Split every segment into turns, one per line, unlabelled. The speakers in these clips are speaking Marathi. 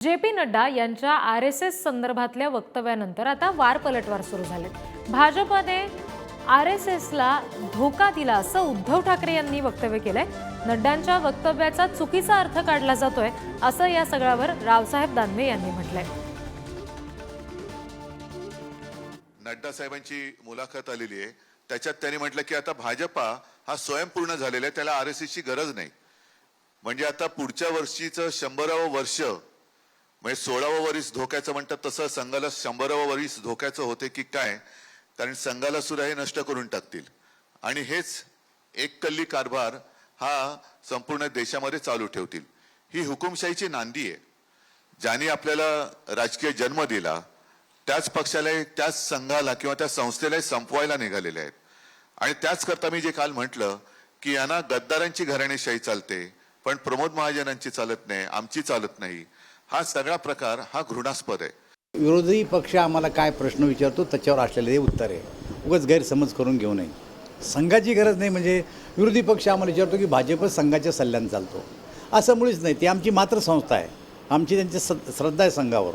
जे पी नड्डा यांच्या आर एस एस संदर्भातल्या वक्तव्यानंतर आता वार पलटवार सुरू झाले. भाजपने आर एस एसला धोका दिला असं उद्धव ठाकरे यांनी वक्तव्य केलंय. नड्डांच्या वक्तव्याचा चुकीचा अर्थ काढला जातोय असं या सगळ्यावर रावसाहेब दानवे यांनी म्हटलंय.
नड्डा साहेबांची मुलाखत आलेली आहे. त्याच्यात त्यांनी म्हटलं की आता भाजपा हा स्वयंपूर्ण झालेला आहे. त्याला आर एस एसची गरज नाही. म्हणजे आता पुढच्या वर्षीचं शंभरावं वर्ष म्हणजे सोळावं वरीस धोक्याचं म्हणतात तसं संघाला शंभरावं वरीस धोक्याचं होते की काय कारण संघाला सुद्धा हे नष्ट करून टाकतील. आणि हेच एक कल्ली कारभार हा संपूर्ण देशामध्ये चालू ठेवतील. ही हुकुमशाहीची नांदी आहे. ज्याने आपल्याला राजकीय जन्म दिला त्याच पक्षाला त्याच संघाला किंवा त्या संस्थेला संपवायला निघालेले आहेत. आणि त्याच करता मी जे काल म्हटलं की यांना गद्दारांची घराणेशाही चालते पण प्रमोद महाजनांची चालत नाही आमची चालत नाही. हा सगळा प्रकार हा घृणास्पद आहे.
विरोधी पक्ष आम्हाला काय प्रश्न विचारतो त्याच्यावर असलेले हे उत्तर आहे. उगाच गैरसमज करून घेऊ नये. संघाची गरज नाही म्हणजे विरोधी पक्ष आम्हाला विचारतो की भाजप संघाच्या सल्ल्यानं चालतो. असं मुळीच नाही. ती आमची मात्र संस्था आहे. आमची त्यांची स श्रद्धा आहे संघावर.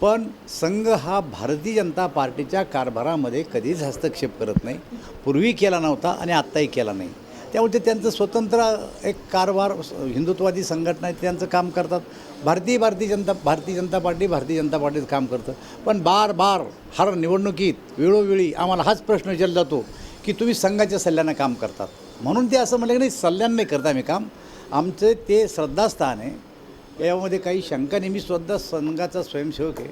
पण संघ हा भारतीय जनता पार्टीच्या कारभारामध्ये कधीच हस्तक्षेप करत नाही. पूर्वी केला नव्हता आणि आत्ताही केला नाही. त्यामुळे ते त्यांचं स्वतंत्र एक कारभार हिंदुत्वादी संघटना आहे त्यांचं काम करतात. भारतीय भारतीय जनता भारतीय जनता पार्टी भारतीय जनता पार्टीचं काम करतं. पण बार बार हर निवडणुकीत वेळोवेळी आम्हाला हाच प्रश्न विचारला जातो की तुम्ही संघाच्या सल्ल्यानं काम करतात. म्हणून ते असं म्हटलं की नाही सल्ल्यानं नाही करता आम्ही काम. आमचं ते श्रद्धास्थान आहे. यामध्ये काही शंका नेहमी स्वतः संघाचा स्वयंसेवक आहे.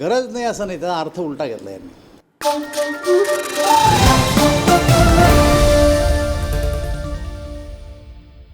गरज नाही असं नाही त्याचा अर्थ उलटा घेतला यांनी.